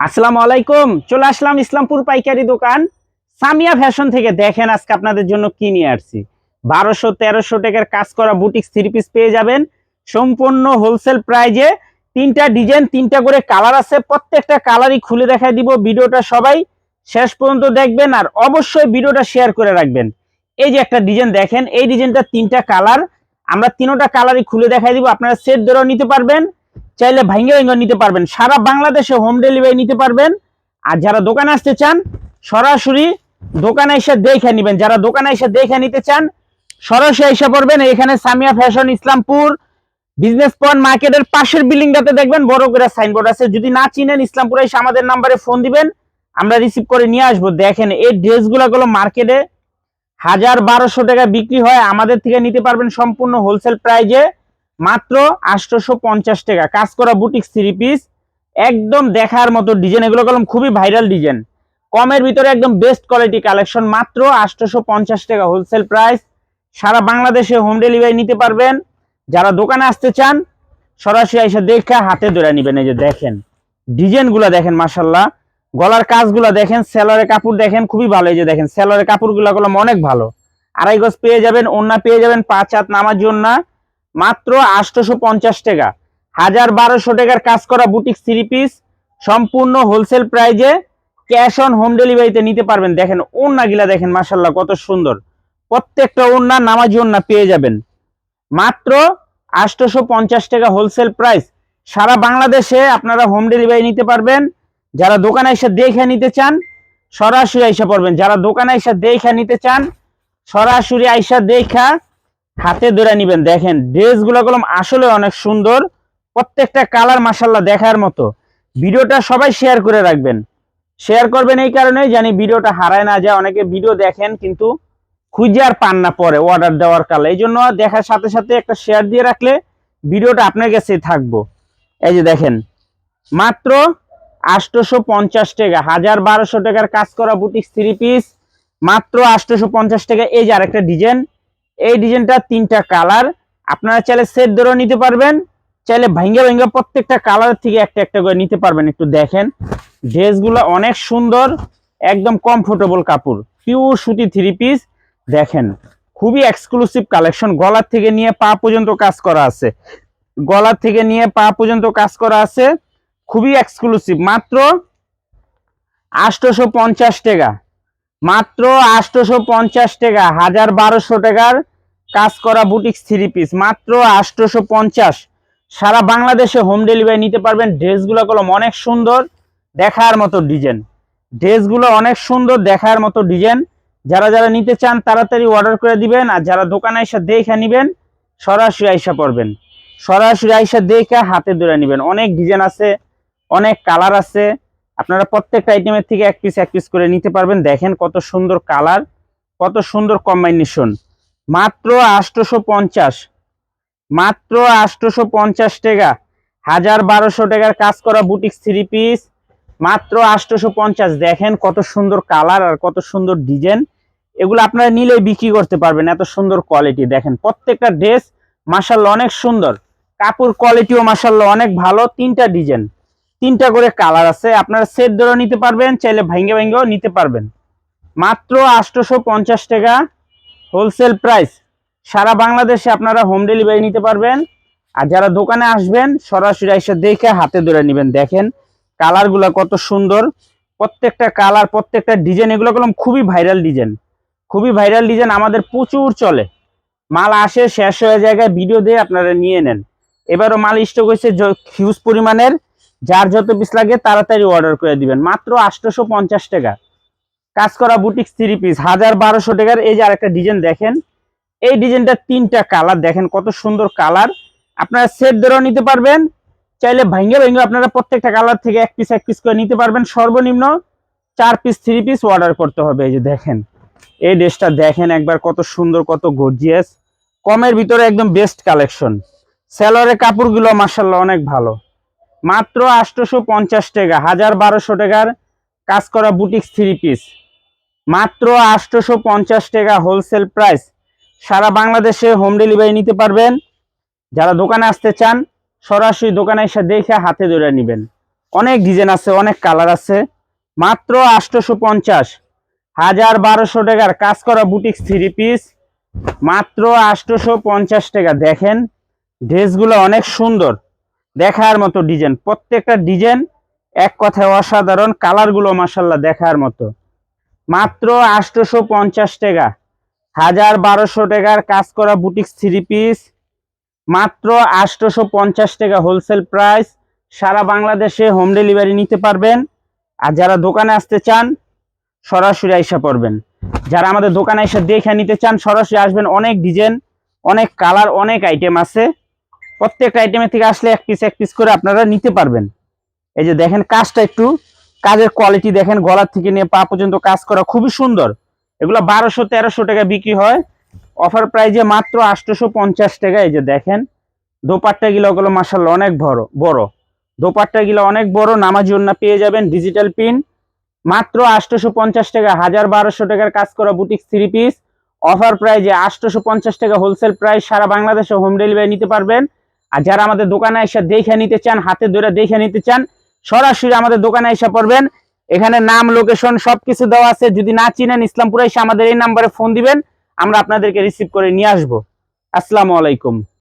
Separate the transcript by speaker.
Speaker 1: আসসালামু আলাইকুম, চলে আসলাম ইসলামপুর পাইকারি দোকান। সামিয়া ফ্যাশন থেকে দেখেন আজকে আপনাদের জন্য কি নিয়ে আসছি। বারোশো তেরোশো টাকার কাজ করা বুটিক্স থ্রি পিস পেয়ে যাবেন। সম্পূর্ণ হোলসেল প্রাইজে তিনটা ডিজাইন তিনটা করে কালার আছে। প্রত্যেকটা কালারই খুলে দেখাই দিব ভিডিওটা সবাই। শেষ পর্যন্ত দেখবেন আর অবশ্যই ভিডিওটা শেয়ার করে রাখবেন। এই যে একটা ডিজাইন দেখেন, এই ডিজাইনটা তিনটা কালার আমরা তিনোটা কালারই খুলে দেখাই দিব, আপনারা সেট ধরেও নিতে পারবেন। চাইলে ভাঙ্গে ভাঙ্গে নিতে পারবেন। সারা বাংলাদেশে হোম ডেলিভারি নিতে পারবেন। আর যারা দোকানে আসতে চান, সরাসরি দোকানে এসে দেখে নেবেন। যারা দোকানে এসে দেখে নিতে চান, সরাসরি এসে পড়বেন। এখানে Samiya fashion Islampur business point মার্কেটের পাশের বিল্ডিংটাতে দেখবেন, বড় করে সাইনবোর্ড আছে। যদি না চিনেন, ইসলামপুরে এসে আমাদের নাম্বারে ফোন দিবেন। আমরা রিসিভ করে নিয়ে আসব। দেখেন, এই ড্রেসগুলো গুলো মার্কেটে হাজার বারোশো টাকা বিক্রি হয়। আমাদের থেকে নিতে পারবেন সম্পূর্ণ হোলসেল প্রাইজে মাত্র আটশোশো পঞ্চাশ টাকা। কাজ করা বুটিক্স থ্রি পিস একদম দেখার মতো ডিজাইন এগুলো কলম খুবই ভাইরাল ডিজাইন কমের ভিতরে একদম বেস্ট কোয়ালিটি কালেকশন মাত্র আটশোশো পঞ্চাশ টাকা হোলসেল প্রাইস সারা বাংলাদেশে হোম ডেলিভারি নিতে পারবেন। যারা দোকানে আসতে চান, সরাসরি এসে দেখে হাতে ধরে নেবেন। এই যে দেখেন ডিজাইনগুলো দেখেন মাসাল্লাহ গলার কাজগুলো দেখেন সেলরের কাপড় দেখেন, খুবই ভালো। এই যে দেখেন সেলরের কাপড়গুলো কলম অনেক ভালো। আড়াই গজ পেয়ে যাবেন ওন্না পেয়ে যাবেন, পাঁচ হাত নামার জন্য। মাত্র আটশোশো পঞ্চাশ টাকা। হাজার বারোশো টাকার কাজ করা বুটিক থ্রি পিস সম্পূর্ণ হোলসেল প্রাইজে ক্যাশ অন হোম ডেলিভারিতে নিতে পারবেন। দেখেন ওন্না গিলা দেখেন মাসাল্লাহ কত সুন্দর। প্রত্যেকটা ওন্না নামাজি ওন্না পেয়ে যাবেন। মাত্র আটশোশো পঞ্চাশ টাকা হোলসেল প্রাইস সারা বাংলাদেশে আপনারা হোম ডেলিভারি নিতে পারবেন। যারা দোকানে এসে দেখে নিতে চান, সরাসরি আইসা পড়বেন। যারা দোকানে এসে দেখে নিতে চান, সরাসরি আইসা দেখা হাতে ধরে নিবেন, দেখেন, ড্রেসগুলো কলম আসলে অনেক সুন্দর, প্রত্যেকটা কালার মাসাল্লাহ দেখার মতো। ভিডিওটা সবাই শেয়ার করে রাখবেন। শেয়ার করবেন এই কারণে জানি ভিডিওটা হারায় না যায়, অনেকে ভিডিও দেখেন কিন্তু খুঁজে আর পান না পরে অর্ডার দেওয়ার কালে। এই জন্য দেখার সাথে সাথে একটা শেয়ার দিয়ে রাখলে ভিডিওটা আপনার কাছে থাকব। এই যে দেখেন, মাত্র আটশোশো পঞ্চাশ টাকা, হাজার বারোশো টাকার কাজ করা বুটিক্স থ্রি পিস মাত্র আটশোশো পঞ্চাশ টাকা। এই যে আরেকটা ডিজাইন এই ডিজাইনটা তিনটা কালার। আপনারা চাইলে সেট ধরেও নিতে পারবেন, চাইলে ভাঙ্গা ভাঙ্গা প্রত্যেকটা কালার থেকে একটা একটা করে নিতে পারবেন, একটু দেখেন। ড্রেসগুলো অনেক সুন্দর, একদম কমফোর্টেবল কাপড় পিওর সুতি থ্রি পিস দেখেন, খুবই এক্সক্লুসিভ কালেকশন গলার থেকে নিয়ে পা পর্যন্ত কাজ করা আছে। গলার থেকে নিয়ে পা পর্যন্ত কাজ করা আছে, খুবই এক্সক্লুসিভ মাত্র আটশোশো পঞ্চাশ টাকা। মাত্র আটশোশো পঞ্চাশ টাকা, হাজার বারোশো টাকার কাজ করা বুটিক্স থ্রি পিস মাত্র আটশোশো পঞ্চাশ সারা বাংলাদেশে হোম ডেলিভারি নিতে পারবেন, ড্রেসগুলো কলম অনেক সুন্দর, দেখার মতো ডিজাইন ড্রেসগুলো অনেক সুন্দর, দেখার মতো ডিজাইন যারা যারা নিতে চান, তাড়াতাড়ি অর্ডার করে দিবেন, আর যারা দোকানে এসে দেখে নিবেন, সরাসরি আইসা পড়বেন। সরাসরি আইসা দেখে হাতে ধরে নিবেন। অনেক ডিজাইন আছে, অনেক কালার আছে। আপনারা প্রত্যেকটা আইটেমের থেকে এক পিস এক পিস করে নিতে পারবেন। দেখেন কত সুন্দর কালার কত সুন্দর কম্বাইনেশন মাত্র আটশোশো পঞ্চাশ মাত্র আটশোশো পঞ্চাশ টাকা। হাজার বারোশো টাকার কাজ করা বুটিক্স থ্রি পিস মাত্র আটশোশো পঞ্চাশ দেখেন কত সুন্দর কালার আর কত সুন্দর ডিজাইন এগুলো আপনারা নিলেই বিক্রি করতে পারবেন, এত সুন্দর কোয়ালিটি দেখেন প্রত্যেকটা ড্রেস মাসাল্লাহ অনেক সুন্দর। কাপড় কোয়ালিটিও মাসাল্লাহ অনেক ভালো, তিনটা ডিজাইন তিনটা করে কালার আছে। আপনারা সেট ধরে নিতে পারবেন, চাইলে ভাঙ্গে ভাঙ্গেও নিতে পারবেন। মাত্র আটশোশো পঞ্চাশ টাকা হোলসেল প্রাইস সারা বাংলাদেশে আপনারা হোম ডেলিভারি নিতে পারবেন। আর যারা দোকানে আসবেন, সরাসরি এসে দেখে হাতে ধরে নেবেন। দেখেন, কালারগুলো কত সুন্দর। প্রত্যেকটা কালার, প্রত্যেকটা ডিজাইন এগুলো কলম খুবই ভাইরাল ডিজাইন খুবই ভাইরাল ডিজাইন আমাদের প্রচুর চলে। মাল আসে, শেষ হয়ে জায়গায় ভিডিও দিয়ে আপনারা নিয়ে নেন। এবারও মাল স্টক হয়েছে হিউজ পরিমাণের। যার যত পিস লাগে তাড়াতাড়ি অর্ডার করে দিবেন। মাত্র আটশোশো পঞ্চাশ টাকা। কাজ করা বুটিক্স থ্রি পিস হাজার বারোশো টাকার। এই যে আরেকটা ডিজাইন দেখেন, এই ডিজাইনটা তিনটা কালার দেখেন, কত সুন্দর কালার আপনারা সেট ধরেও নিতে পারবেন, চাইলে ভাঙ্গে ভেঙে আপনারা প্রত্যেকটা কালার থেকে এক পিস এক পিস করে নিতে পারবেন। সর্বনিম্ন চার পিস থ্রি পিস অর্ডার করতে হবে। এই যে দেখেন, এই ড্রেসটা দেখেন একবার কত সুন্দর, কত গর্জিয়াস কমের ভিতরে একদম বেস্ট কালেকশন স্যালোয়ারের কাপড়গুলো মার্শাল্লাহ অনেক ভালো। মাত্র আটশোশো পঞ্চাশ টাকা, হাজার বারোশো টাকার কাজ করা বুটিক্স থ্রি পিস মাত্র আটশোশো পঞ্চাশ টাকা হোলসেল প্রাইস সারা বাংলাদেশে হোম ডেলিভারি নিতে পারবেন। যারা দোকানে আসতে চান, সরাসরি দোকানে এসে দেখে হাতে ধরে নেবেন। অনেক ডিজাইন আছে, অনেক কালার আছে। মাত্র আটশোশো পঞ্চাশ হাজার বারোশো টাকার কাজ করা বুটিক্স থ্রি পিস মাত্র আটশোশো পঞ্চাশ টাকা। দেখেন ড্রেসগুলো অনেক সুন্দর। দেখার মতো ডিজাইন প্রত্যেকটা ডিজাইন এক কথায় অসাধারণ কালারগুলো মাসাল্লাহ দেখার মতো। মাত্র আটশোশো পঞ্চাশ টাকা, হাজার বারোশো টাকার কাজ করা বুটিক্স থ্রি পিস মাত্র আটশোশো পঞ্চাশ টাকা হোলসেল প্রাইস সারা বাংলাদেশে হোম ডেলিভারি নিতে পারবেন। আর যারা দোকানে আসতে চান, সরাসরি আইসা পড়বেন। যারা আমাদের দোকানে এসে দেখে নিতে চান, সরাসরি আসবেন। অনেক ডিজাইন অনেক কালার অনেক আইটেম আছে। প্রত্যেকটা আইটেমের থেকে আসলে এক পিস এক পিস করে আপনারা নিতে পারবেন। এই যে দেখেন, কাজটা একটু কাজের কোয়ালিটি দেখেন, গলার থেকে নিয়ে পা পর্যন্ত কাজ করা খুবই সুন্দর। এগুলো বারোশো, তেরোশো টাকা বিক্রি হয়। অফার প্রাইজে মাত্র আটশোশো পঞ্চাশ টাকা, এই যে দেখেন, দোপাট্টা গুলো ওগুলো মাসাল্লাহ অনেক বড় বড়। দোপাট্টা গুলো অনেক বড়, নামাজি ওন্না পেয়ে যাবেন ডিজিটাল পিন মাত্র আটশোশো পঞ্চাশ টাকা, হাজার বারোশো টাকার কাজ করা বুটিক থ্রি পিস অফার প্রাইজে আটশোশো পঞ্চাশ টাকা হোলসেল প্রাইস সারা বাংলাদেশে হোম ডেলিভারি নিতে পারবেন। আর যারা আমাদের দোকানে এসে দেখে নিতে চান, হাতে ধরে দেখে নিতে চান, সরাসরি আমাদের দোকানে এসে পড়বেন। এখানে নাম, লোকেশন সবকিছু দেওয়া আছে। যদি না চিনেন ইসলামপুরে এসে আমাদের এই নাম্বারে ফোন দিবেন, আমরা আপনাদেরকে রিসিভ করে নিয়ে আসব। আসসালামু আলাইকুম।